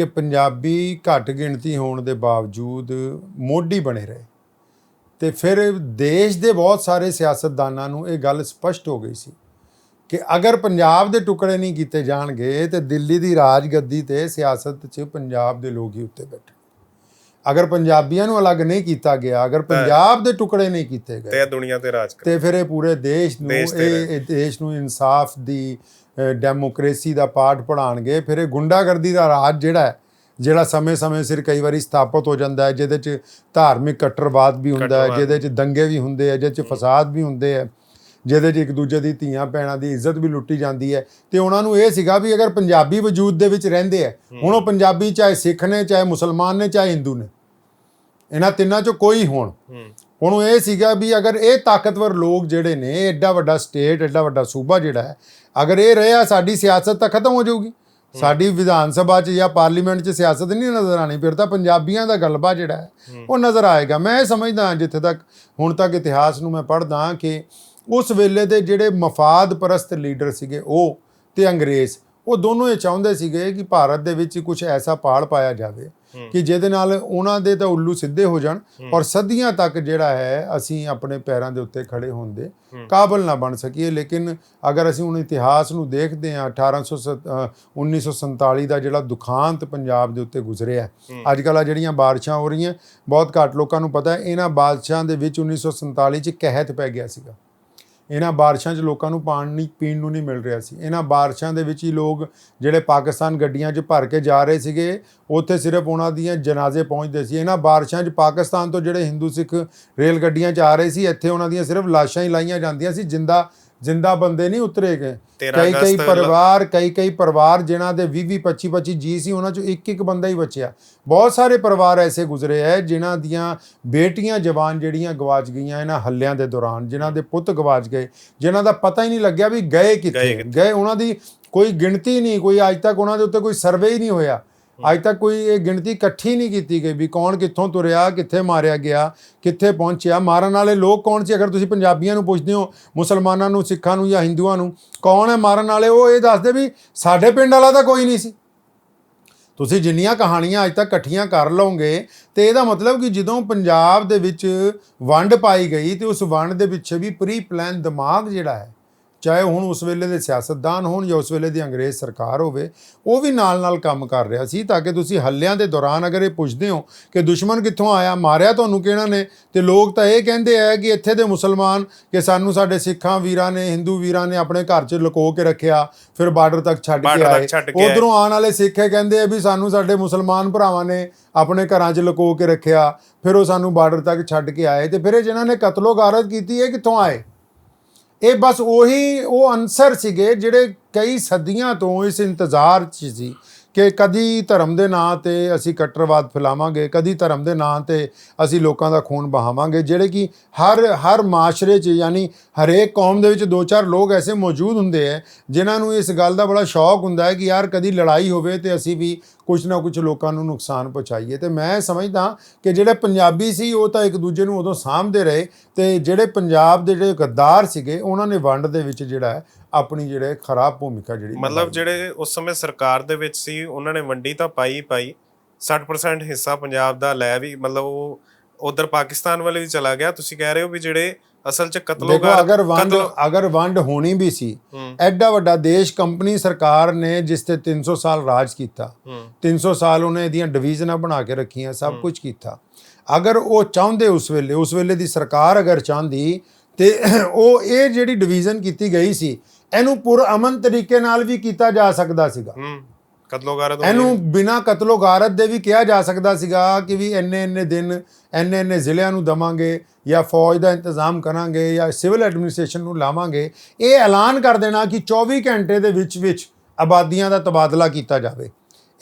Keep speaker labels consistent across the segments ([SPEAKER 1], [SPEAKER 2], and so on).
[SPEAKER 1] ਕਿ ਪੰਜਾਬੀ ਘੱਟ ਗਿਣਤੀ ਹੋਣ ਦੇ ਬਾਵਜੂਦ ਮੋਢੀ ਬਣੇ ਰਹੇ। ਤੇ ਫਿਰ ਦੇਸ਼ ਦੇ ਬਹੁਤ ਸਾਰੇ ਸਿਆਸਤਦਾਨਾਂ ਨੂੰ ਇਹ ਗੱਲ ਸਪਸ਼ਟ ਹੋ ਗਈ ਸੀ ਕਿ ਅਗਰ ਪੰਜਾਬ ਦੇ ਟੁਕੜੇ ਨਹੀਂ ਕੀਤੇ ਜਾਣਗੇ ਤੇ ਦਿੱਲੀ ਦੀ ਰਾਜਗੱਦੀ ਤੇ ਸਿਆਸਤ 'ਚ ਪੰਜਾਬ ਦੇ ਲੋਕ ਹੀ ਉੱਤੇ ਬੈਠੇ ਅਗਰ ਪੰਜਾਬੀਆਂ ਨੂੰ ਅਲੱਗ ਨਹੀਂ ਕੀਤਾ ਗਿਆ ਅਗਰ ਪੰਜਾਬ ਦੇ ਟੁਕੜੇ ਨਹੀਂ ਕੀਤੇ ਗਏ
[SPEAKER 2] ਤੇ ਇਹ ਦੁਨੀਆ ਤੇ ਰਾਜ ਕਰ।
[SPEAKER 1] ਤੇ ਫਿਰ ਇਹ ਪੂਰੇ ਦੇਸ਼ ਨੂੰ ਇਹ ਦੇਸ਼ ਨੂੰ ਇਨਸਾਫ ਦੀ ਡੈਮੋਕ੍ਰੇਸੀ ਦਾ ਪਾਠ ਪੜਾਣਗੇ ਫਿਰ ਇਹ ਗੁੰਡਾਗਰਦੀ ਦਾ ਰਾਜ ਜਿਹੜਾ ਹੈ ਜਿਹੜਾ ਸਮੇਂ-ਸਮੇਂ ਸਿਰ ਕਈ ਵਾਰੀ ਸਥਾਪਿਤ ਹੋ ਜਾਂਦਾ ਹੈ ਜਿਹਦੇ 'ਚ ਧਾਰਮਿਕ ਕੱਟੜਵਾਦ ਵੀ ਹੁੰਦਾ ਹੈ। ਜਿਹਦੇ 'ਚ ਦੰਗੇ ਵੀ ਹੁੰਦੇ ਆ ਜਿਹਦੇ 'ਚ ਫਸਾਦ ਵੀ ਹੁੰਦੇ ਆ ਜਿਹਦੇ 'ਚ ਇੱਕ ਦੂਜੇ ਦੀ ਧੀਆਂ ਭੈਣਾਂ ਦੀ ਇੱਜ਼ਤ ਵੀ ਲੁੱਟੀ ਜਾਂਦੀ ਹੈ। ਤੇ ਉਹਨਾਂ ਨੂੰ ਇਹ ਸੀਗਾ ਵੀ ਅਗਰ ਪੰਜਾਬੀ ਵਜੂਦ ਦੇ ਵਿੱਚ ਰਹਿੰਦੇ ਆ ਹੁਣ ਉਹ ਪੰਜਾਬੀ ਚਾਹੇ ਸਿੱਖ ਨੇ ਚਾਹੇ ਮੁਸਲਮਾਨ ਨੇ ਚਾਹੇ ਹਿੰਦੂ ਨੇ ਇਹਨਾਂ ਤਿੰਨਾਂ 'ਚੋਂ ਕੋਈ ਹੋਣ। ਹੁਣ ਇਹ ਸੀਗਾ ਵੀ ਅਗਰ ਇਹ ਤਾਕਤਵਰ ਲੋਕ ਜਿਹੜੇ ਨੇ ਐਡਾ ਵੱਡਾ ਸਟੇਟ ਐਡਾ ਵੱਡਾ ਸੂਬਾ ਜਿਹੜਾ ਹੈ ਅਗਰ ਇਹ ਰਿਹਾ ਸਾਡੀ ਸਿਆਸਤ ਤਾਂ ਖਤਮ ਹੋ ਜਾਊਗੀ। ਸਾਡੀ ਵਿਧਾਨ ਸਭਾ 'ਚ ਜਾਂ ਪਾਰਲੀਮੈਂਟ 'ਚ ਸਿਆਸਤ ਨਹੀਂ ਨਜ਼ਰ ਆਣੀ ਫਿਰ ਤਾਂ ਪੰਜਾਬੀਆਂ ਦਾ ਗਲਬਾ ਜਿਹੜਾ ਹੈ ਉਹ ਨਜ਼ਰ ਆਏਗਾ। ਮੈਂ ਇਹ ਸਮਝਦਾ ਜਿੱਥੇ ਤੱਕ ਹੁਣ ਤੱਕ ਇਤਿਹਾਸ ਨੂੰ ਮੈਂ ਪੜ੍ਹਦਾ ਕਿ ਉਸ ਵੇਲੇ ਦੇ ਜਿਹੜੇ ਮਫਾਦ ਪਰਸਤ ਲੀਡਰ ਸੀਗੇ ਉਹ ਤੇ ਅੰਗਰੇਜ਼ ਉਹ ਦੋਨੋਂ ਇਹ ਚਾਹੁੰਦੇ ਸੀਗੇ ਕਿ ਭਾਰਤ ਦੇ ਵਿੱਚ ਕੁਝ ਐਸਾ ਪਾੜ ਪਾਇਆ ਜਾਵੇ। ਕਿ ਜਿਹਦੇ ਨਾਲ ਉਹਨਾਂ ਦੇ ਤਾਂ ਉੱਲੂ ਸਿੱਧੇ ਹੋ ਜਾਣ ਔਰ ਸਦੀਆਂ ਤੱਕ ਜਿਹੜਾ ਹੈ ਅਸੀਂ ਆਪਣੇ ਪੈਰਾਂ ਦੇ ਉੱਤੇ ਖੜੇ ਹੋਣ ਦੇ ਕਾਬਲ ਨਾ ਬਣ ਸਕੀਏ। ਲੇਕਿਨ ਅਗਰ ਅਸੀਂ ਹੁਣ ਇਤਿਹਾਸ ਨੂੰ ਦੇਖਦੇ ਹਾਂ 1800 ਅ, 1947 ਦਾ ਜਿਹੜਾ ਦੁਖਾਂਤ ਪੰਜਾਬ ਦੇ ਉੱਤੇ ਗੁਜ਼ਰਿਆ ਅੱਜ ਕੱਲ੍ਹ ਆ ਜਿਹੜੀਆਂ ਬਾਰਿਸ਼ਾਂ ਹੋ ਰਹੀਆਂ ਬਹੁਤ ਘੱਟ ਲੋਕਾਂ ਨੂੰ ਪਤਾ ਹੈ ਇਹਨਾਂ ਬਾਰਿਸ਼ਾਂ ਦੇ ਵਿੱਚ 1947 ਚ ਕਹਿਤ ਪੈ ਗਿਆ ਸੀਗਾ। ਇਹਨਾਂ ਬਾਰਿਸ਼ਾਂ 'ਚ ਲੋਕਾਂ ਨੂੰ ਪਾਣੀ ਪੀਣ ਨੂੰ ਨਹੀਂ ਮਿਲ ਰਿਹਾ ਸੀ। ਇਹਨਾਂ ਬਾਰਿਸ਼ਾਂ ਦੇ ਵਿੱਚ ਹੀ ਲੋਕ ਜਿਹੜੇ ਪਾਕਿਸਤਾਨ ਗੱਡੀਆਂ 'ਚ ਭਰ ਕੇ ਜਾ ਰਹੇ ਸੀਗੇ, ਉੱਥੇ ਸਿਰਫ ਉਹਨਾਂ ਦੀਆਂ ਜਨਾਜ਼ੇ ਪਹੁੰਚਦੇ ਸੀ। ਇਹਨਾਂ ਬਾਰਿਸ਼ਾਂ 'ਚ ਪਾਕਿਸਤਾਨ ਤੋਂ ਜਿਹੜੇ ਹਿੰਦੂ ਸਿੱਖ ਰੇਲ ਗੱਡੀਆਂ 'ਚ ਆ ਰਹੇ ਸੀ, ਇੱਥੇ ਉਹਨਾਂ ਦੀਆਂ ਸਿਰਫ ਲਾਸ਼ਾਂ ਹੀ ਲਾਈਆਂ ਜਾਂਦੀਆਂ ਸੀ, ਜਿੰਦਾ ਜਿੰਦਾ ਬੰਦੇ ਨਹੀਂ ਉਤਰੇ ਗਏ।
[SPEAKER 2] 13
[SPEAKER 1] ਕਈ ਕਈ ਪਰਿਵਾਰ ਕਈ ਕਈ ਪਰਿਵਾਰ ਜਿਨ੍ਹਾਂ ਦੇ 20 20 25 25 ਜੀ ਸੀ ਉਹਨਾਂ ਚੋਂ ਇੱਕ ਇੱਕ ਬੰਦਾ ਹੀ ਬਚਿਆ। ਬਹੁਤ ਸਾਰੇ ਪਰਿਵਾਰ ਐਸੇ ਗੁਜ਼ਰੇ ਹੈ ਜਿਨ੍ਹਾਂ ਦੀਆਂ ਬੇਟੀਆਂ ਜਵਾਨ ਜਿਹੜੀਆਂ ਗਵਾਚ ਗਈਆਂ ਇਹਨਾਂ ਹੱਲਿਆਂ ਦੇ ਦੌਰਾਨ ਜਿਨ੍ਹਾਂ ਦੇ ਪੁੱਤ ਗਵਾਚ ਗਏ ਜਿਨ੍ਹਾਂ ਦਾ ਪਤਾ ਹੀ ਨਹੀਂ ਲੱਗਿਆ ਵੀ ਗਏ ਕਿੱਥੇ। ਗਏ ਉਹਨਾਂ ਦੀ ਕੋਈ ਗਿਣਤੀ ਨਹੀਂ ਕੋਈ ਅੱਜ ਤੱਕ ਉਹਨਾਂ ਦੇ ਉੱਤੇ ਕੋਈ ਸਰਵੇ ਹੀ ਨਹੀਂ ਹੋਇਆ। ਅੱਜ ਤੱਕ ਕੋਈ ਇਹ ਗਿਣਤੀ ਇਕੱਠੀ ਨਹੀਂ ਕੀਤੀ ਗਈ ਵੀ ਕੌਣ ਕਿੱਥੋਂ ਤੁਰਿਆ, ਕਿੱਥੇ ਮਾਰਿਆ ਗਿਆ, ਕਿੱਥੇ ਪਹੁੰਚਿਆ। ਮਾਰਨ ਵਾਲੇ ਲੋਕ ਕੌਣ ਸੀ? ਅਗਰ ਤੁਸੀਂ ਪੰਜਾਬੀਆਂ ਨੂੰ ਪੁੱਛਦੇ ਹੋ, ਮੁਸਲਮਾਨਾਂ ਨੂੰ, ਸਿੱਖਾਂ ਨੂੰ ਜਾਂ ਹਿੰਦੂਆਂ ਨੂੰ, ਕੌਣ ਹੈ ਮਾਰਨ ਵਾਲੇ? ਉਹ ਇਹ ਦੱਸਦੇ ਵੀ ਸਾਡੇ ਪਿੰਡ ਵਾਲਾ ਤਾਂ ਕੋਈ ਨਹੀਂ ਸੀ। ਤੁਸੀਂ ਜਿੰਨੀਆਂ ਕਹਾਣੀਆਂ ਅੱਜ ਤੱਕ ਇਕੱਠੀਆਂ ਕਰ ਲਓਗੇ ਤੇ ਇਹਦਾ ਮਤਲਬ ਕਿ ਜਦੋਂ ਪੰਜਾਬ ਦੇ ਵਿੱਚ ਵੰਡ ਪਾਈ ਗਈ ਤੇ ਉਸ ਵੰਡ ਦੇ ਪਿੱਛੇ ਵੀ ਪ੍ਰੀ ਪਲਾਨ ਦਿਮਾਗ ਜਿਹੜਾ ਹੈ ਚਾਹੇ ਹੁਣ ਉਸ ਵੇਲੇ ਦੇ ਸਿਆਸਤਦਾਨ ਹੋਣ ਜਾਂ ਉਸ ਵੇਲੇ ਦੀ ਅੰਗਰੇਜ਼ ਸਰਕਾਰ ਹੋਵੇ ਉਹ ਵੀ ਨਾਲ-ਨਾਲ ਕੰਮ ਕਰ ਰਿਹਾ ਸੀ ਤਾਂ ਕਿ ਤੁਸੀਂ ਹੱਲਿਆਂ ਦੇ ਦੌਰਾਨ ਅਗਰ ਇਹ ਪੁੱਛਦੇ ਹੋ ਕਿ ਦੁਸ਼ਮਣ ਕਿੱਥੋਂ ਆਇਆ ਮਾਰਿਆ ਤੁਹਾਨੂੰ ਕਿਹਨਾਂ ਨੇ? ਤੇ ਲੋਕ ਤਾਂ ਇਹ ਕਹਿੰਦੇ ਆ ਕਿ ਇੱਥੇ ਦੇ ਮੁਸਲਮਾਨ ਕਿ ਸਾਨੂੰ ਸਾਡੇ ਸਿੱਖਾਂ ਵੀਰਾਂ ਨੇ ਹਿੰਦੂ ਵੀਰਾਂ ਨੇ ਆਪਣੇ ਘਰ 'ਚ ਲੁਕੋ ਕੇ ਰੱਖਿਆ ਫਿਰ ਬਾਰਡਰ ਤੱਕ ਛੱਡ ਕੇ ਆਏ। ਉਧਰੋਂ ਆਉਣ ਵਾਲੇ ਸਿੱਖ ਇਹ ਕਹਿੰਦੇ ਆ ਵੀ ਸਾਨੂੰ ਸਾਡੇ ਮੁਸਲਮਾਨ ਭਰਾਵਾਂ ਨੇ ਆਪਣੇ ਘਰਾਂ 'ਚ ਲੁਕੋ ਕੇ ਰੱਖਿਆ ਫਿਰ ਉਹ ਸਾਨੂੰ ਬਾਰਡਰ ਤੱਕ ਛੱਡ ਕੇ ਆਏ ਤੇ ਫਿਰ ਇਹ ਜਿਨ੍ਹਾਂ ਨੇ ਕਤਲੋ ਗਾਰਤ ਕੀਤੀ ਇਹ ਕਿੱਥੋਂ ਆਏ? ਇਹ ਬਸ ਉਹੀ ਉਹ ਅਨਸਰ ਸੀਗੇ ਜਿਹੜੇ ਕਈ ਸਦੀਆਂ ਤੋਂ ਇਸ ਇੰਤਜ਼ਾਰ 'ਚ ਸੀ ਕਿ ਕਦੀ ਧਰਮ ਦੇ ਨਾਂ ਤੇ ਅਸੀਂ ਕੱਟਰਵਾਦ ਫੈਲਾਵਾਂਗੇ, ਕਦੀ ਧਰਮ ਦੇ ਨਾਂ ਤੇ ਅਸੀਂ ਲੋਕਾਂ ਦਾ ਖੂਨ ਬਹਾਵਾਂਗੇ ਜਿਹੜੇ ਕਿ ਹਰ ਹਰ ਮਾਸ਼ਰੇ 'ਚ ਯਾਨੀ ਹਰੇਕ ਕੌਮ ਦੇ ਵਿੱਚ ਦੋ ਚਾਰ ਲੋਕ ਐਸੇ ਮੌਜੂਦ ਹੁੰਦੇ ਹੈ ਜਿਨ੍ਹਾਂ ਨੂੰ ਇਸ ਗੱਲ ਦਾ ਬੜਾ ਸ਼ੌਕ ਹੁੰਦਾ ਹੈ ਕਿ ਯਾਰ ਕਦੀ ਲੜਾਈ ਹੋਵੇ ਤੇ ਅਸੀਂ ਵੀ ਕੁਝ ਨਾ ਕੁਝ ਲੋਕਾਂ ਨੂੰ ਨੁਕਸਾਨ ਪਹੁੰਚਾਈਏ। ਤੇ ਮੈਂ ਸਮਝਦਾ ਕਿ ਜਿਹੜੇ ਪੰਜਾਬੀ ਸੀ, ਉਹ ਤਾਂ ਇੱਕ ਦੂਜੇ ਨੂੰ ਉਦੋਂ ਸਾਂਭਦੇ ਰਹੇ ਤੇ ਜਿਹੜੇ ਪੰਜਾਬ ਦੇ ਜਿਹੜੇ ਗੱਦਾਰ ਸੀਗੇ, ਉਹਨਾਂ ਨੇ ਵੰਡ ਦੇ ਵਿੱਚ ਜਿਹੜਾ ਆਪਣੀ ਜਿਹੜੇ ਖਰਾਬ ਭੂਮਿਕਾ ਜਿਹੜੀ
[SPEAKER 2] ਮਤਲਬ ਜਿਹੜੇ ਉਸ ਸਮੇਂ ਸਰਕਾਰ ਦੇ ਵਿੱਚ ਸੀ, ਉਹਨਾਂ ਨੇ ਵੰਡੀ ਤਾਂ ਪਾਈ ਪਾਈ। 60% ਹਿੱਸਾ ਪੰਜਾਬ ਦਾ ਲੈ ਵੀ, ਮਤਲਬ ਉਹ ਉਧਰ ਪਾਕਿਸਤਾਨ ਵੱਲ ਵੀ ਚਲਾ ਗਿਆ। ਤੁਸੀਂ ਕਹਿ ਰਹੇ ਹੋ ਵੀ ਜਿਹੜੇ ਅਸਲ 'ਚ
[SPEAKER 1] ਦੇਖੋ
[SPEAKER 2] ਕਤਲੋਗਾਰ
[SPEAKER 1] ਅਗਰ ਵੰਡ ਅਗਰ ਵੰਡ ਹੋਣੀ ਵੀ ਸੀ
[SPEAKER 2] ਹੂੰ।
[SPEAKER 1] ਐਡਾ ਵੱਡਾ ਦੇਸ਼ ਕੰਪਨੀ ਸਰਕਾਰ ਨੇ ਜਿਸ ਤੇ 300 ਸਾਲ ਰਾਜ ਕੀਤਾ
[SPEAKER 2] ਹੂੰ।
[SPEAKER 1] 300 ਸਾਲ ਉਹਨੇ ਇਹਦੀਆਂ ਡਿਵੀਜ਼ਨਾਂ ਬਣਾ ਕੇ ਰੱਖੀਆਂ ਸਭ ਕੁਝ ਕੀਤਾ। ਅਗਰ ਉਹ ਚਾਹੁੰਦੇ ਉਸ ਵੇਲੇ ਉਸ ਵੇਲੇ ਦੀ ਸਰਕਾਰ ਅਗਰ ਚਾਹੁੰਦੀ ਤੇ ਉਹ ਇਹ ਜਿਹੜੀ ਡਿਵੀਜ਼ਨ ਕੀਤੀ ਗਈ ਸੀ ਇਹਨੂੰ ਪੁਰ ਅਮਨ ਤਰੀਕੇ ਨਾਲ ਵੀ ਕੀਤਾ ਜਾ ਸਕਦਾ ਸੀਗਾ।
[SPEAKER 2] ਹੂੰ। ਕਤਲੋਗਾਰ
[SPEAKER 1] ਇਹਨੂੰ ਬਿਨਾ ਕਤਲੋ ਗਾਰਤ ਦੇ ਵੀ ਕਿਹਾ ਜਾ ਸਕਦਾ ਸੀਗਾ ਕਿ ਵੀ ਇੰਨੇ ਇੰਨੇ ਦਿਨ ਇੰਨੇ ਇੰਨੇ ਜ਼ਿਲ੍ਹਿਆਂ ਨੂੰ ਦਵਾਂਗੇ ਜਾਂ ਫੌਜ ਦਾ ਇੰਤਜ਼ਾਮ ਕਰਾਂਗੇ ਜਾਂ ਸਿਵਲ ਐਡਮਿਨਿਸਟ੍ਰੇਸ਼ਨ ਨੂੰ ਲਾਵਾਂਗੇ ਇਹ ਐਲਾਨ ਕਰ ਦੇਣਾ ਕਿ 24 ਘੰਟੇ ਦੇ ਵਿੱਚ ਵਿੱਚ ਆਬਾਦੀਆਂ ਦਾ ਤਬਾਦਲਾ ਕੀਤਾ ਜਾਵੇ।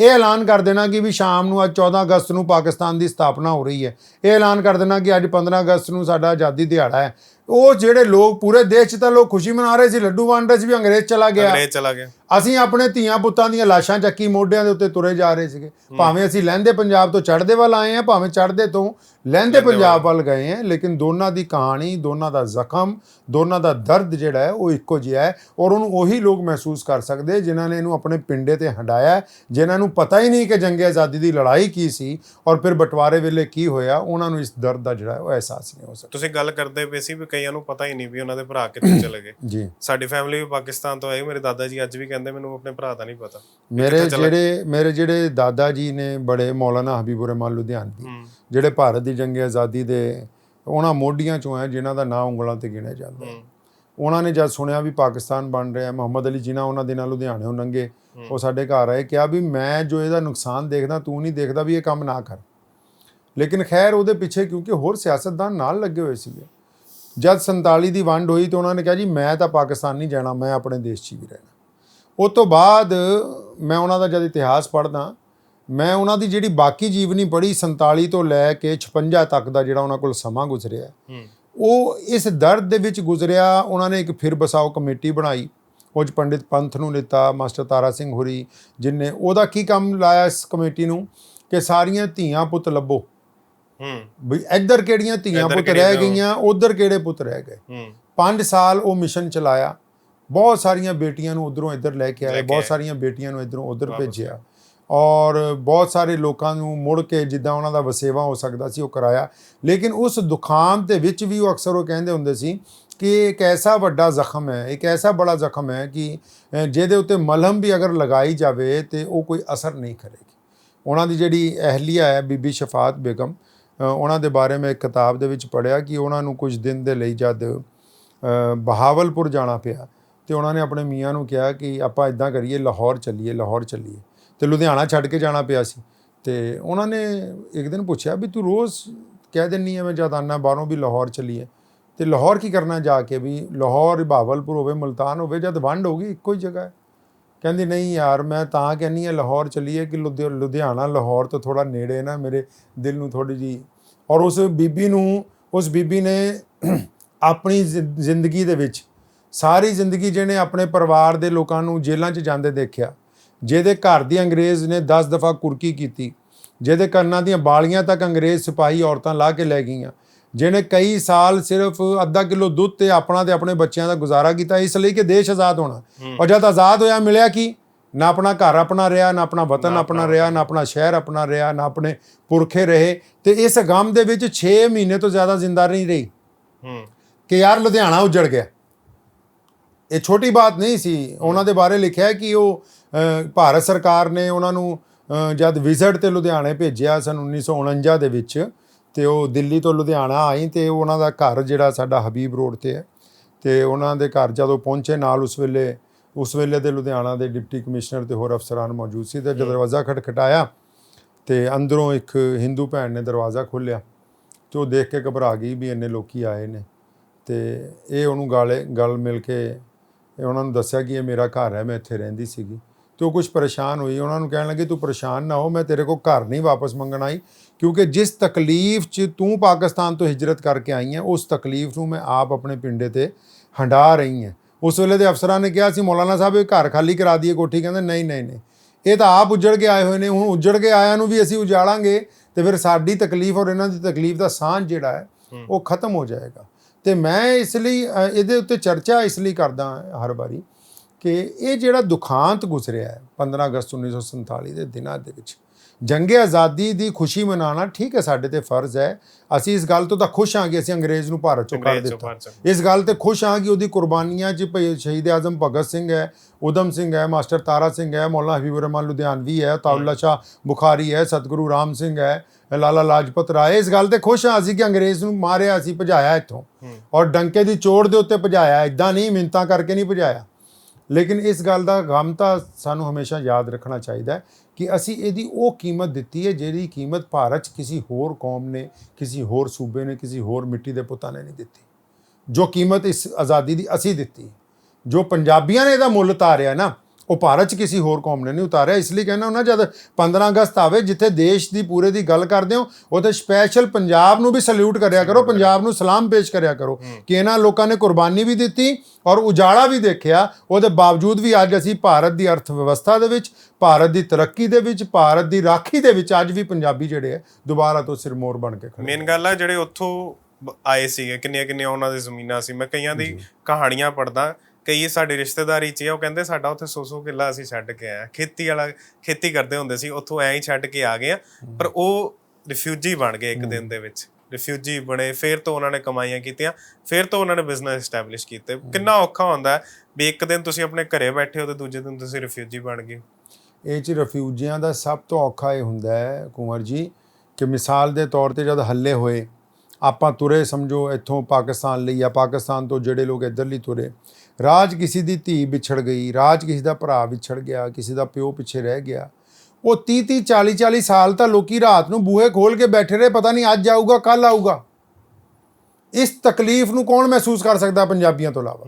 [SPEAKER 1] ਇਹ ਐਲਾਨ ਕਰ ਦੇਣਾ ਕਿ ਵੀ ਸ਼ਾਮ ਨੂੰ ਅੱਜ 14 ਅਗਸਤ ਨੂੰ ਪਾਕਿਸਤਾਨ ਦੀ ਸਥਾਪਨਾ ਹੋ ਰਹੀ ਹੈ। ਇਹ ਐਲਾਨ ਕਰ ਦੇਣਾ ਕਿ ਅੱਜ 15 ਅਗਸਤ ਨੂੰ ਸਾਡਾ ਆਜ਼ਾਦੀ ਦਿਹਾੜਾ ਹੈ। ਉਹ ਜਿਹੜੇ ਲੋਕ ਪੂਰੇ ਦੇਸ਼ 'ਚ ਤਾਂ ਲੋਕ ਖੁਸ਼ੀ ਮਨਾ ਰਹੇ ਸੀ ਲੱਡੂ ਵੰਡ ਰਹੇ ਸੀ ਵੀ ਅੰਗਰੇਜ਼ ਚਲਾ ਗਿਆ।
[SPEAKER 2] ਅੰਗਰੇਜ਼ ਚਲਾ ਗਿਆ।
[SPEAKER 1] ਅਸੀਂ ਆਪਣੇ ਧੀਆਂ ਪੁੱਤਾਂ ਦੀਆਂ ਲਾਸ਼ਾਂ ਚੱਕੀ ਮੋਢਿਆਂ ਦੇ ਉੱਤੇ ਤੁਰੇ ਜਾ ਰਹੇ ਸੀਗੇ। ਭਾਵੇਂ ਅਸੀਂ ਲਹਿੰਦੇ ਪੰਜਾਬ ਤੋਂ ਚੜ੍ਹਦੇ ਵੱਲ ਆਏ ਆ ਭਾਵੇਂ ਚੜ੍ਹਦੇ ਤੋਂ ਲਹਿੰਦੇ ਪੰਜਾਬ ਵੱਲ ਗਏ ਆ ਲੇਕਿਨ ਦੋਨਾਂ ਦੀ ਕਹਾਣੀ ਦੋਨਾਂ ਦਾ ਜ਼ਖਮ ਦੋਨਾਂ ਦਾ ਦਰਦ ਜਿਹੜਾ ਹੈ ਉਹ ਇੱਕੋ ਜਿਹਾ ਹੈ ਔਰ ਉਹਨੂੰ ਉਹੀ ਲੋਕ ਮਹਿਸੂਸ ਕਰ ਸਕਦੇ ਜਿਨ੍ਹਾਂ ਨੇ ਇਹਨੂੰ ਆਪਣੇ ਪਿੰਡੇ ਤੇ ਹੰਡਾਇਆ ਜਿਨ੍ਹਾਂ ਨੂੰ ਪਤਾ ਹੀ ਨਹੀਂ ਕਿ ਜੰਗੇ ਆਜ਼ਾਦੀ ਦੀ ਲੜਾਈ ਕੀ ਸੀ ਔਰ ਫਿਰ ਬਟਵਾਰੇ ਵੇਲੇ ਕੀ ਹੋਇਆ ਉਹਨਾਂ ਨੂੰ ਇਸ ਦਰਦ ਦਾ ਜਿਹੜਾ ਉਹ ਅਹਿਸਾਸ ਨਹੀਂ ਹੋ ਸਕਦਾ
[SPEAKER 2] ਤੁਸੀਂ ਗੱਲ ਕਰਦੇ ਪਏ ਸੀ ਵੀ ਕਈਆਂ ਨੂੰ ਪਤਾ ਹੀ ਨਹੀਂ ਵੀ ਉਹਨਾਂ ਦੇ ਭਰਾ ਕਿੱਥੇ ਚਲੇ ਗਏ।
[SPEAKER 1] ਜੀ।
[SPEAKER 2] ਸਾਡੀ ਫੈਮਿਲੀ ਵੀ ਪਾਕਿਸਤਾਨ ਤੋਂ ਆਈ ਮੇਰੇ ਦਾਦਾ ਜੀ ਅੱਜ ਵੀ ਕਹਿੰਦੇ ਮੈਨੂੰ ਆਪਣੇ ਭਰਾ ਦਾ ਨਹੀਂ ਪਤਾ।
[SPEAKER 1] ਮੇਰੇ ਜਿਹੜੇ ਮੇਰੇ ਜਿਹੜੇ ਦਾਦਾ ਜੀ ਨੇ ਬੜੇ ਮੌਲਾਨਾ ਹਬੀਬੁਰ ਰਹਿਮਾਨ ਲੁਧਿਆਣਵੀ
[SPEAKER 2] ਹੂੰ।
[SPEAKER 1] ਜਿਹੜੇ ਭਾਰਤ ਦੀ ਜੰਗ ਆਜ਼ਾਦੀ ਦੇ ਉਹਨਾਂ ਮੋਢੀਆਂ ਚੋਂ ਹੈ ਜਿਨ੍ਹਾਂ ਦਾ ਨਾਂ ਉਂਗਲਾਂ ਤੇ ਗਿਣਿਆ ਜਾਂਦਾ ਹੈ।
[SPEAKER 2] ਹੂੰ।
[SPEAKER 1] ਉਹਨਾਂ ਨੇ ਜਦ ਸੁਣਿਆ ਵੀ ਪਾਕਿਸਤਾਨ ਬਣ ਰਿਹਾ ਹੈ ਮੁਹੰਮਦ ਅਲੀ ਜਿਨਾ ਉਹਨਾਂ ਦੇ ਨਾਲ ਲੁਧਿਆਣਿਓਂ ਲੰਘੇ ਉਹ ਸਾਡੇ ਘਰ ਆਏ ਕਿਹਾ ਵੀ ਮੈਂ ਜੋ ਇਹਦਾ ਨੁਕਸਾਨ ਦੇਖਦਾ ਤੂੰ ਨਹੀਂ ਦੇਖਦਾ ਵੀ ਇਹ ਕੰਮ ਨਾ ਕਰ। ਲੇਕਿਨ ਖੈਰ ਉਹਦੇ ਪਿੱਛੇ ਕਿਉਂਕਿ ਹੋਰ ਸਿਆਸਤਦਾਨ ਨਾਲ ਲੱਗੇ ਹੋਏ ਸੀਗੇ। ਜਦ 47 ਦੀ ਵੰਡ ਹੋਈ ਤਾਂ ਉਹਨਾਂ ਨੇ ਕਿਹਾ ਜੀ ਮੈਂ ਤਾਂ ਪਾਕਿਸਤਾਨ ਨਹੀਂ ਜਾਣਾ ਮੈਂ ਆਪਣੇ ਦੇਸ਼ 'ਚ ਹੀ ਰਹਿਣਾ। ਉਸ ਤੋਂ ਬਾਅਦ ਮੈਂ ਉਹਨਾਂ ਦਾ ਜਦ ਇਤਿਹਾਸ ਪੜ੍ਹਦਾ ਮੈਂ ਉਹਨਾਂ ਦੀ ਜਿਹੜੀ ਬਾਕੀ ਜੀਵਨੀ ਪੜ੍ਹੀ 47 ਤੋਂ ਲੈ ਕੇ 56 ਤੱਕ ਦਾ ਜਿਹੜਾ ਉਹਨਾਂ ਕੋਲ ਸਮਾਂ ਗੁਜ਼ਰਿਆ ਉਹ ਇਸ ਦਰਦ ਦੇ ਵਿੱਚ ਗੁਜ਼ਰਿਆ ਉਹਨਾਂ ਨੇ ਇੱਕ ਫਿਰ ਬਸਾਓ ਕਮੇਟੀ ਬਣਾਈ ਉਹ 'ਚ ਪੰਡਿਤ ਪੰਥ ਨੂੰ ਲਿੱਤਾ ਮਾਸਟਰ ਤਾਰਾ ਸਿੰਘ ਹੋਰੀ ਜਿਨਨੇ ਉਹਦਾ ਕੀ ਕੰਮ ਲਾਇਆ ਇਸ ਕਮੇਟੀ ਨੂੰ? ਕਿ ਸਾਰੀਆਂ ਧੀਆਂ ਪੁੱਤ ਲੱਭੋ।
[SPEAKER 2] ਹੂੰ।
[SPEAKER 1] ਵੀ ਇੱਧਰ ਕਿਹੜੀਆਂ ਧੀਆਂ ਪੁੱਤ ਰਹਿ? ਗਈਆਂ ਉਧਰ ਕਿਹੜੇ ਪੁੱਤ ਰਹਿ ਗਏ?
[SPEAKER 2] ਹੂੰ।
[SPEAKER 1] 5 ਸਾਲ ਉਹ ਮਿਸ਼ਨ ਚਲਾਇਆ। ਬਹੁਤ ਸਾਰੀਆਂ ਬੇਟੀਆਂ ਨੂੰ ਉਧਰੋਂ ਇੱਧਰ ਲੈ ਕੇ
[SPEAKER 2] ਕੇ
[SPEAKER 1] ਬਹੁਤ। ਸਾਰੀਆਂ ਬੇਟੀਆਂ ਨੂੰ ਇਧਰੋਂ ਉਧਰ ਭੇਜਿਆ। ਔਰ ਬਹੁਤ ਸਾਰੇ ਲੋਕਾਂ ਨੂੰ ਮੁੜ ਕੇ ਜਿੱਦਾਂ ਉਹਨਾਂ ਦਾ ਵਸੇਵਾ ਹੋ ਸਕਦਾ ਸੀ ਉਹ ਕਰਾਇਆ। ਲੇਕਿਨ ਉਸ ਦੁਖਾਂਤ ਦੇ ਵਿੱਚ ਵੀ ਉਹ ਅਕਸਰ ਉਹ ਕਹਿੰਦੇ ਹੁੰਦੇ ਸੀ ਕਿ ਇੱਕ ਐਸਾ ਵੱਡਾ ਜ਼ਖਮ ਹੈ ਇੱਕ ਐਸਾ ਬੜਾ ਜ਼ਖਮ ਹੈ ਕਿ ਜਿਹਦੇ ਉੱਤੇ ਮਲਹਮ ਵੀ ਅਗਰ ਲਗਾਈ ਜਾਵੇ ਤੇ ਉਹ ਕੋਈ ਅਸਰ ਨਹੀਂ ਕਰੇਗੀ। ਉਹਨਾਂ ਦੀ ਜਿਹੜੀ ਅਹਲੀਆ ਹੈ ਬੀਬੀ ਸ਼ਫਾਤ ਬੇਗਮ ਉਹਨਾਂ ਦੇ ਬਾਰੇ ਮੈਂ ਇੱਕ ਕਿਤਾਬ ਦੇ ਵਿੱਚ ਪੜ੍ਹਿਆ ਕਿ ਉਹਨਾਂ ਨੂੰ ਕੁਝ ਦਿਨ ਦੇ ਲਈ ਜਦ ਬਹਾਵਲਪੁਰ ਜਾਣਾ ਪਿਆ ਤੇ ਉਹਨਾਂ ਨੇ ਆਪਣੇ ਮੀਆਂ ਨੂੰ ਕਿਹਾ ਕਿ ਆਪਾਂ ਇਦਾਂ ਕਰੀਏ, ਲਾਹੌਰ ਚੱਲੀਏ ਲਾਹੌਰ ਚੱਲੀਏ। ਤੇ ਲੁਧਿਆਣਾ ਛੱਡ ਕੇ ਜਾਣਾ ਪਿਆ ਸੀ। ਤੇ ਉਹਨਾਂ ਨੇ ਇੱਕ ਦਿਨ ਪੁੱਛਿਆ ਵੀ ਤੂੰ ਰੋਜ਼ ਕਹਿ ਦਿੰਨੀ ਹੈ ਮੈਂ ਜਦ ਆਨਾ ਬਾਹਰੋਂ ਵੀ ਲਾਹੌਰ ਚੱਲੀਏ। ਤੇ ਲਾਹੌਰ ਕੀ ਕਰਨਾ ਜਾ ਕੇ ਵੀ ਲਾਹੌਰ ਬਹਾਵਲਪੁਰ ਹੋਵੇ, ਮੁਲਤਾਨ ਹੋਵੇ, ਜਦ ਵੰਡ ਹੋਗੀ ਇੱਕੋ ਹੀ ਜਗ੍ਹਾ ਹੈ। ਕਹਿੰਦੀ, ਨਹੀਂ ਯਾਰ, ਮੈਂ ਤਾਂ ਕਹਿੰਨੀ ਆ ਲਾਹੌਰ ਚੱਲੀਏ ਕਿ ਲੁਧਿ- ਲੁਧਿਆਣਾ, ਲਾਹੌਰ ਤੋਂ ਥੋੜਾ ਨੇੜੇ ਨਾ ਮੇਰੇ ਦਿਲ ਨੂੰ ਥੋੜੀ ਜੀ ਔਰ ਉਸ ਬੀਬੀ ਨੂੰ, ਉਸ ਬੀਬੀ ਨੇ ਆਪਣੀ ਜ਼ਿ- ਜ਼ਿੰਦਗੀ ਦੇ ਵਿੱਚ ਸਾਰੀ ਜ਼ਿੰਦਗੀ ਜਿਹਨੇ ਆਪਣੇ ਪਰਿਵਾਰ ਦੇ ਲੋਕਾਂ ਨੂੰ ਜੇਲ੍ਹਾਂ 'ਚ ਜਾਂਦੇ ਦੇਖਿਆ ਜਿਹਦੇ ਘਰ ਦੀ ਅੰਗਰੇਜ਼ ਨੇ 10 ਦਫਾ ਕੁਰਕੀ ਕੀਤੀ ਜਿਹਦੇ ਕੰਨਾਂ ਦੀਆਂ ਬਾਲੀਆਂ ਤੱਕ ਅੰਗਰੇਜ਼ ਸਿਪਾਹੀ ਔਰਤਾਂ ਲਾ ਕੇ ਲੈ ਗਈਆਂ ਜਿਹਨੇ ਕਈ ਸਾਲ ਸਿਰਫ ਅੱਧਾ ਕਿਲੋ ਦੁੱਧ ਤੇ ਆਪਣਾ ਤੇ ਆਪਣੇ ਬੱਚਿਆਂ ਦਾ ਗੁਜ਼ਾਰਾ ਕੀਤਾ ਇਸ ਲਈ ਕਿ ਦੇਸ਼ ਆਜ਼ਾਦ ਹੋਣਾ। ਔਰ ਜਦ ਆਜ਼ਾਦ ਹੋਇਆ ਮਿਲਿਆ ਕੀ? ਨਾ ਆਪਣਾ ਘਰ ਆਪਣਾ ਰਿਹਾ ਨਾ ਆਪਣਾ ਵਤਨ ਆਪਣਾ ਰਿਹਾ ਨਾ ਆਪਣਾ ਸ਼ਹਿਰ ਆਪਣਾ ਰਿਹਾ ਨਾ ਆਪਣੇ ਪੁਰਖੇ ਰਹੇ। ਤੇ ਇਸ ਗਮ ਦੇ ਵਿੱਚ 6 ਮਹੀਨੇ ਤੋਂ ਜ਼ਿਆਦਾ ਜ਼ਿੰਦਾ ਨਹੀਂ ਰਹੀ।
[SPEAKER 2] ਹੂੰ।
[SPEAKER 1] ਕਿ ਯਾਰ ਲੁਧਿਆਣਾ ਉੱਜੜ ਗਿਆ। ਇਹ ਛੋਟੀ ਬਾਤ ਨਹੀਂ ਸੀ। ਉਹਨਾਂ ਦੇ ਬਾਰੇ ਲਿਖਿਆ ਕਿ ਉਹ ਭਾਰਤ ਸਰਕਾਰ ਨੇ ਉਹਨਾਂ ਨੂੰ ਜਦ ਵਿਜ਼ਿਟ ਤੇ ਲੁਧਿਆਣੇ ਭੇਜਿਆ ਸਨ 1949 ਦੇ ਵਿੱਚ, ਤੇ ਉਹ ਦਿੱਲੀ ਤੋਂ ਲੁਧਿਆਣਾ ਆਈ ਤੇ ਉਹਨਾਂ ਦਾ ਘਰ ਜਿਹੜਾ ਸਾਡਾ ਹਬੀਬ ਰੋਡ ਤੇ ਹੈ। ਤੇ ਉਹਨਾਂ ਦੇ ਘਰ ਜਦੋਂ ਪਹੁੰਚੇ, ਨਾਲ ਉਸ ਵੇਲੇ ਉਸ ਵੇਲੇ ਦੇ ਲੁਧਿਆਣਾ ਦੇ ਡਿਪਟੀ ਕਮਿਸ਼ਨਰ ਤੇ ਹੋਰ ਅਫਸਰਾਨ ਮੌਜੂਦ ਸੀ ਤੇ ਜਦ ਦਰਵਾਜ਼ਾ ਖਟਖਟਾਇਆ ਤੇ ਅੰਦਰੋਂ ਇੱਕ ਹਿੰਦੂ ਭੈਣ ਨੇ ਦਰਵਾਜ਼ਾ ਖੋਲ੍ਹਿਆ ਤੇ ਉਹ ਦੇਖ ਕੇ ਘਬਰਾ ਗਈ ਵੀ ਇੰਨੇ ਲੋਕੀ ਆਏ ਨੇ। ਤੇ ਇਹ ਉਹਨੂੰ ਗਾਲੇ, ਗਲ ਮਿਲ ਕੇ ਇਹ ਉਹਨਾਂ ਨੂੰ ਦੱਸਿਆ ਕਿ ਇਹ ਮੇਰਾ ਘਰ ਹੈ ਮੈਂ ਇੱਥੇ ਰਹਿੰਦੀ ਸੀਗੀ। ਤੇ ਉਹ ਕੁਝ ਪਰੇਸ਼ਾਨ ਹੋਈ। ਉਹਨਾਂ ਨੂੰ ਕਹਿਣ ਲੱਗੇ ਤੂੰ ਪਰੇਸ਼ਾਨ ਨਾ ਹੋ ਮੈਂ ਤੇਰੇ ਕੋਲ ਘਰ ਨਹੀਂ ਵਾਪਸ ਮੰਗਣ ਆਈ। ਕਿਉਂਕਿ ਜਿਸ ਤਕਲੀਫ 'ਚ ਤੂੰ ਪਾਕਿਸਤਾਨ ਤੋਂ ਹਿਜਰਤ ਕਰਕੇ ਆਈ ਹੈ ਉਸ ਤਕਲੀਫ ਨੂੰ ਮੈਂ ਆਪ ਆਪਣੇ ਪਿੰਡੇ ਤੇ ਹੰਡਾ ਰਹੀ ਹਾਂ। ਉਸ ਵੇਲੇ ਦੇ ਅਫਸਰਾਂ ਨੇ ਕਿਹਾ ਸੀ ਮੌਲਾਨਾ ਸਾਹਿਬ ਇਹ ਘਰ ਖਾਲੀ ਕਰਾ ਦਈਏ ਕੋਠੀ। ਕਹਿੰਦੇ ਨਹੀਂ ਨਹੀਂ ਨਹੀਂ। ਇਹ ਤਾਂ ਆਪ ਉੱਜੜ ਕੇ ਆਏ ਹੋਏ ਨੇ। ਹੁਣ ਉੱਜੜ ਕੇ ਆਇਆਂ ਨੂੰ ਵੀ ਅਸੀਂ ਉਜਾੜਾਂਗੇ ਤੇ ਫਿਰ ਸਾਡੀ ਤਕਲੀਫ ਔਰ ਇਹਨਾਂ ਦੀ ਤਕਲੀਫ ਦਾ ਸਾਂਝ ਜਿਹੜਾ ਹੈ। ਉਹ ਖਤਮ ਹੋ ਜਾਏਗਾ। ਤੇ ਮੈਂ ਇਸ ਲਈ ਇਹਦੇ ਉੱਤੇ ਚਰਚਾ ਇਸ ਲਈ ਕਰਦਾ ਹਰ ਵਾਰੀ ਕਿ ਇਹ ਜਿਹੜਾ ਦੁਖਾਂਤ ਗੁਜ਼ਰਿਆ ਹੈ 15 ਅਗਸਤ 1947 ਦੇ ਦਿਨਾਂ ਦੇ ਵਿੱਚ ਜੰਗੇ ਆਜ਼ਾਦੀ ਦੀ ਖੁਸ਼ੀ ਮਨਾਉਣਾ ਠੀਕ ਹੈ ਸਾਡੇ ਤੇ ਫਰਜ਼ ਹੈ। ਅਸੀਂ ਇਸ ਗੱਲ ਤੋਂ ਤਾਂ ਖੁਸ਼ ਹਾਂ ਕਿ ਅਸੀਂ ਅੰਗਰੇਜ਼ ਨੂੰ ਭਾਰਤ ਚੋਂ ਕੱਢ ਦਿੱਤਾ। ਇਸ ਗੱਲ ਤੇ ਖੁਸ਼ ਹਾਂ ਕਿ ਉਹਦੀ ਕੁਰਬਾਨੀਆਂ 'ਚ ਭਈ ਸ਼ਹੀਦ ਆਜ਼ਮ ਭਗਤ ਸਿੰਘ ਹੈ ਉਦਮ ਸਿੰਘ ਹੈ ਮਾਸਟਰ ਤਾਰਾ ਸਿੰਘ ਹੈ ਮੌਲਾਨਾ ਹਬੀਬੁਰ ਰਹਿਮਾਨ ਲੁਧਿਆਣਵੀ ਹੈ ਤਾਉਲਾ ਸ਼ਾਹ ਬੁਖਾਰੀ ਹੈ ਸਤਿਗੁਰੂ ਰਾਮ ਸਿੰਘ ਹੈ ਲਾਲਾ ਲਾਜਪਤ ਰਾਏ। ਇਸ ਗੱਲ ਤੇ ਖੁਸ਼ ਹਾਂ ਅਸੀਂ ਕਿ ਅੰਗਰੇਜ਼ ਨੂੰ ਮਾਰਿਆ ਅਸੀਂ ਭਜਾਇਆ ਇੱਥੋਂ। ਔਰ ਡੰਕੇ ਦੀ ਚੋੜ ਦੇ ਉੱਤੇ ਭਜਾਇਆ ਇਦਾਂ ਨਹੀਂ ਮਿੰਤਾ ਕਰਕੇ ਨਹੀਂ ਭਜਾਇਆ। ਲੇਕਿਨ ਇਸ ਗੱਲ ਦਾ ਗਮ ਤਾਂ ਸਾਨੂੰ ਹਮੇਸ਼ਾ ਯਾਦ ਰੱਖਣਾ ਚਾਹੀਦਾ ਹੈ ਕਿ ਅਸੀਂ ਇਹਦੀ ਉਹ ਕੀਮਤ ਦਿੱਤੀ ਹੈ ਜਿਹੜੀ ਕੀਮਤ ਭਾਰਤ 'ਚ ਕਿਸੇ ਹੋਰ ਕੌਮ ਨੇ, ਕਿਸੇ ਹੋਰ ਸੂਬੇ ਨੇ, ਕਿਸੇ ਹੋਰ ਮਿੱਟੀ ਦੇ ਪੁੱਤਾਂ ਨੇ ਨਹੀਂ ਦਿੱਤੀ। ਜੋ ਕੀਮਤ ਇਸ ਆਜ਼ਾਦੀ ਦੀ ਅਸੀਂ ਦਿੱਤੀ, ਜੋ ਪੰਜਾਬੀਆਂ ਨੇ ਇਹਦਾ ਮੁੱਲ ਤਾਰਿਆ ਨਾ ਉਹ ਭਾਰਤ 'ਚ ਕਿਸੇ ਹੋਰ ਕੌਮ ਨੇ ਨਹੀਂ ਉਤਾਰਿਆ ਇਸ ਲਈ ਕਹਿੰਦਾ ਉਹਨਾਂ ਜਦ 15 ਅਗਸਤ ਆਵੇ ਜਿੱਥੇ ਦੇਸ਼ ਦੀ ਪੂਰੇ ਦੀ ਗੱਲ ਕਰਦੇ ਹੋ ਉਹਦੇ ਸਪੈਸ਼ਲ ਪੰਜਾਬ ਨੂੰ ਵੀ ਸਲੂਟ ਕਰਿਆ ਕਰੋ ਪੰਜਾਬ ਨੂੰ ਸਲਾਮ ਪੇਸ਼ ਕਰਿਆ ਕਰੋ ਕਿ ਇਹਨਾਂ ਲੋਕਾਂ ਨੇ ਕੁਰਬਾਨੀ ਵੀ ਦਿੱਤੀ ਔਰ ਉਜਾਲਾ ਵੀ ਦੇਖਿਆ ਉਹਦੇ ਬਾਵਜੂਦ ਵੀ ਅੱਜ ਅਸੀਂ ਭਾਰਤ ਦੀ ਅਰਥ ਵਿਵਸਥਾ ਦੇ ਵਿੱਚ ਭਾਰਤ ਦੀ ਤਰੱਕੀ ਦੇ ਵਿੱਚ ਭਾਰਤ ਦੀ ਰਾਖੀ ਦੇ ਵਿੱਚ ਅੱਜ ਵੀ ਪੰਜਾਬੀ ਜਿਹੜੇ ਹੈ ਦੁਬਾਰਾ ਤੋਂ ਸਿਰਮੌਰ ਬਣ ਕੇ ਖੜੇ
[SPEAKER 2] ਮੇਨ ਗੱਲ ਆ ਜਿਹੜੇ ਉੱਥੋਂ ਆਏ ਸੀਗੇ ਕਿੰਨੀਆਂ ਕਿੰਨੀਆਂ ਉਹਨਾਂ ਦੀ ਜ਼ਮੀਨਾਂ ਸੀ। ਮੈਂ ਕਈਆਂ ਦੀ ਕਹਾਣੀਆਂ ਪੜਦਾ ਕਈ ਸਾਡੇ ਰਿਸ਼ਤੇਦਾਰੀ ਚ ਹੀ ਆ ਉਹ ਕਹਿੰਦੇ ਸਾਡਾ ਉੱਥੇ 100-100 ਕਿੱਲਾ ਅਸੀਂ ਛੱਡ ਕੇ ਆਏ ਆ। ਖੇਤੀ ਵਾਲਾ ਖੇਤੀ ਕਰਦੇ ਹੁੰਦੇ ਸੀ ਉੱਥੋਂ ਐਂ ਹੀ ਛੱਡ ਕੇ ਆ ਗਏ ਆ। ਪਰ ਉਹ ਰਿਫਿਊਜੀ ਬਣ ਗਏ ਇੱਕ ਦਿਨ ਦੇ ਵਿੱਚ। ਰਿਫਿਊਜੀ ਬਣੇ ਫਿਰ ਤੋਂ ਉਹਨਾਂ ਨੇ ਕਮਾਈਆਂ ਕੀਤੀਆਂ ਫਿਰ ਤੋਂ ਉਹਨਾਂ ਨੇ ਬਿਜ਼ਨਸ ਐਸਟੈਬਲਿਸ਼ ਕੀਤੇ। ਕਿੰਨਾ ਔਖਾ ਹੁੰਦਾ ਹੈ ਵੀ ਇੱਕ ਦਿਨ ਤੁਸੀਂ ਆਪਣੇ ਘਰੇ ਬੈਠੇ ਹੋ ਤੇ ਦੂਜੇ ਦਿਨ ਤੁਸੀਂ ਰਿਫਿਊਜੀ ਬਣ ਗਏ।
[SPEAKER 1] ਇਹ ਚ ਰਿਫਿਊਜੀਆਂ ਦਾ ਸਭ ਤੋਂ ਔਖਾ ਇਹ ਹੁੰਦਾ ਹੈ ਕੁੰਵਰ ਜੀ ਕਿ ਮਿਸਾਲ ਦੇ ਤੌਰ ਤੇ ਜਦ ਹੱਲੇ ਹੋਏ ਆਪਾਂ ਤੁਰੇ ਸਮਝੋ ਇੱਥੋਂ ਪਾਕਿਸਤਾਨ ਲਈ ਜਾਂ ਪਾਕਿਸਤਾਨ ਤੋਂ ਜਿਹੜੇ ਲੋਕ ਇੱਧਰਲੀ ਤੁਰੇ। ਰਾਜ ਕਿਸੇ ਦੀ ਧੀ ਵਿਛੜ ਗਈ ਰਾਜ ਕਿਸੇ ਦਾ ਭਰਾ ਵਿਛੜ ਗਿਆ ਕਿਸੇ ਦਾ ਪਿਓ ਪਿੱਛੇ ਰਹਿ ਗਿਆ। ਉਹ 30 30 40 40 ਸਾਲ ਤਾਂ ਲੋਕੀ ਰਾਤ ਨੂੰ ਬੂਹੇ ਖੋਲ ਕੇ ਬੈਠੇ ਰਹੇ ਪਤਾ ਨਹੀਂ ਅੱਜ ਆਊਗਾ ਕੱਲ ਆਊਗਾ। ਇਸ ਤਕਲੀਫ ਨੂੰ ਕੌਣ ਮਹਿਸੂਸ ਕਰ ਸਕਦਾ ਪੰਜਾਬੀਆਂ ਤੋਂ ਇਲਾਵਾ?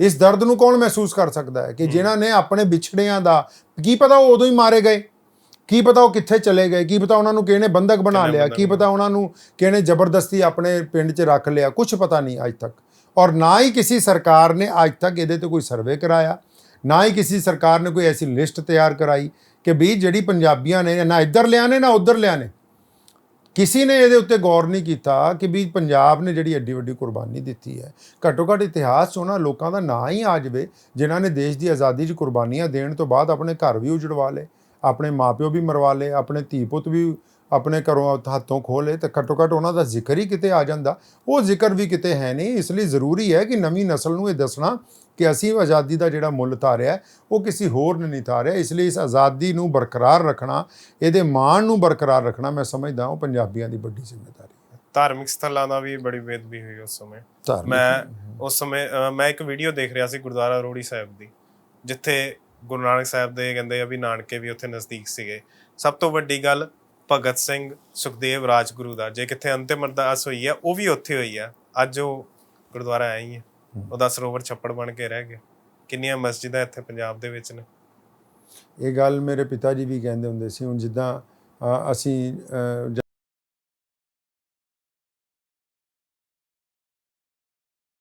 [SPEAKER 1] ਇਸ ਦਰਦ ਨੂੰ ਕੌਣ ਮਹਿਸੂਸ ਕਰ ਸਕਦਾ ਹੈ ਕਿ ਜਿਨ੍ਹਾਂ ਨੇ ਆਪਣੇ ਵਿਛੜਿਆਂ ਦਾ ਕੀ ਪਤਾ ਉਹ ਉਦੋਂ ਹੀ ਮਾਰੇ ਗਏ? ਕੀ ਪਤਾ ਉਹ ਕਿੱਥੇ ਚਲੇ ਗਏ ਕੀ ਪਤਾ ਉਹਨਾਂ ਨੂੰ ਕਿਹਨੇ ਬੰਦਕ ਬਣਾ ਲਿਆ
[SPEAKER 2] ਬੰਧਕ
[SPEAKER 1] ਕੀ ਪਤਾ ਉਹਨਾਂ ਨੂੰ ਕਿਹਨੇ ਜ਼ਬਰਦਸਤੀ ਆਪਣੇ ਪਿੰਡ 'ਚ ਰੱਖ ਲਿਆ ਕੁਝ ਪਤਾ ਨਹੀਂ ਅੱਜ ਤੱਕ। ਔਰ ਨਾ ਹੀ ਕਿਸੇ ਸਰਕਾਰ ਨੇ ਅੱਜ ਤੱਕ ਇਹਦੇ ਤੇ ਕੋਈ ਸਰਵੇ ਕਰਾਇਆ ਨਾ ਹੀ ਕਿਸੇ ਸਰਕਾਰ ਨੇ ਕੋਈ ਐਸੀ ਲਿਸਟ ਤਿਆਰ ਕਰਾਈ ਕਿ ਵੀ ਜਿਹੜੀ ਪੰਜਾਬੀਆਂ ਨੇ ਨਾ ਇੱਧਰ ਲਿਆਣੇ ਨਾ ਉੱਧਰ ਲਿਆਣੇ ਕਿਸੇ ਨੇ ਇਹਦੇ ਉੱਤੇ ਗੌਰ ਨਹੀਂ ਕੀਤਾ ਕਿ ਵੀ ਪੰਜਾਬ ਨੇ ਜਿਹੜੀ ਐਡੀ ਵੱਡੀ ਕੁਰਬਾਨੀ ਦਿੱਤੀ ਹੈ। ਘੱਟੋ ਘੱਟ ਇਤਿਹਾਸ 'ਚ ਉਹਨਾਂ ਲੋਕਾਂ ਦਾ ਨਾਂ ਹੀ ਆ ਜਾਵੇ ਜਿਨ੍ਹਾਂ ਨੇ ਦੇਸ਼ ਦੀ ਆਜ਼ਾਦੀ 'ਚ ਕੁਰਬਾਨੀਆਂ ਦੇਣ ਤੋਂ ਬਾਅਦ ਆਪਣੇ ਘਰ ਵੀ ਉਜੜਵਾ ਲਏ। ਆਪਣੇ ਮਾਪਿਓ ਵੀ ਮਰਵਾ ਲਏ ਆਪਣੇ ਧੀ ਪੁੱਤ ਵੀ ਆਪਣੇ ਘਰੋਂ ਹੱਥੋਂ ਖੋਹ ਲਏ ਤੇ ਘੱਟੋ ਘੱਟ ਉਹਨਾਂ ਦਾ ਜ਼ਿਕਰ ਹੀ ਕਿਤੇ ਆ ਜਾਂਦਾ। ਉਹ ਜ਼ਿਕਰ ਵੀ ਕਿਤੇ ਹੈ ਨਹੀਂ ਇਸ ਲਈ ਜ਼ਰੂਰੀ ਹੈ ਕਿ ਨਵੀਂ ਨਸਲ ਨੂੰ ਇਹ ਦੱਸਣਾ ਕਿ ਅਸੀਂ ਆਜ਼ਾਦੀ ਦਾ ਜਿਹੜਾ ਮੁੱਲ ਤਾਰਿਆ ਹੈ, ਉਹ ਕਿਸੇ ਹੋਰ ਨੇ ਨਹੀਂ ਤਾਰਿਆ ਇਸ ਲਈ ਇਸ ਆਜ਼ਾਦੀ ਨੂੰ ਬਰਕਰਾਰ ਰੱਖਣਾ ਇਹਦੇ ਮਾਣ ਨੂੰ ਬਰਕਰਾਰ ਰੱਖਣਾ ਮੈਂ ਸਮਝਦਾ ਉਹ ਪੰਜਾਬੀਆਂ ਦੀ ਵੱਡੀ ਜ਼ਿੰਮੇਵਾਰੀ ਹੈ।
[SPEAKER 2] ਧਾਰਮਿਕ ਸਥਲਾਂ ਦਾ ਵੀ ਬੜੀ ਬੇਦਬੀ ਹੋਈ ਉਸ ਸਮੇਂ। ਮੈਂ ਉਸ ਸਮੇਂ ਮੈਂ ਇੱਕ ਵੀਡੀਓ ਦੇਖ ਰਿਹਾ ਸੀ ਗੁਰਦੁਆਰਾ ਰੋੜੀ ਸਾਹਿਬ ਦੀ ਜਿੱਥੇ ਗੁਰੂ ਨਾਨਕ ਸਾਹਿਬ ਦੇ ਕਹਿੰਦੇ ਆ ਵੀ ਨਾਨਕੇ ਵੀ ਉੱਥੇ ਨਜ਼ਦੀਕ ਸੀਗੇ। ਸਭ ਤੋਂ ਵੱਡੀ ਗੱਲ ਭਗਤ ਸਿੰਘ ਸੁਖਦੇਵ ਰਾਜਗੁਰੂ ਦਾ। ਜੇ ਕਿੱਥੇ ਅੰਤਿਮ ਅਰਦਾਸ ਹੋਈ ਆ ਉਹ ਵੀ ਉੱਥੇ ਹੋਈ ਆ। ਅੱਜ ਉਹ ਗੁਰਦੁਆਰਾ ਆਇਆ ਹੀ। ਉਹਦਾ ਸਰੋਵਰ ਛੱਪੜ ਬਣ ਕੇ ਰਹਿ ਗਿਆ। ਕਿੰਨੀਆਂ ਮਸਜਿਦਾਂ ਇੱਥੇ ਪੰਜਾਬ ਦੇ ਵਿੱਚ ਨੇ।
[SPEAKER 1] ਇਹ ਗੱਲ ਮੇਰੇ ਪਿਤਾ ਜੀ ਵੀ ਕਹਿੰਦੇ ਹੁੰਦੇ ਸੀ। ਹੁਣ ਜਿੱਦਾਂ ਅਸੀਂ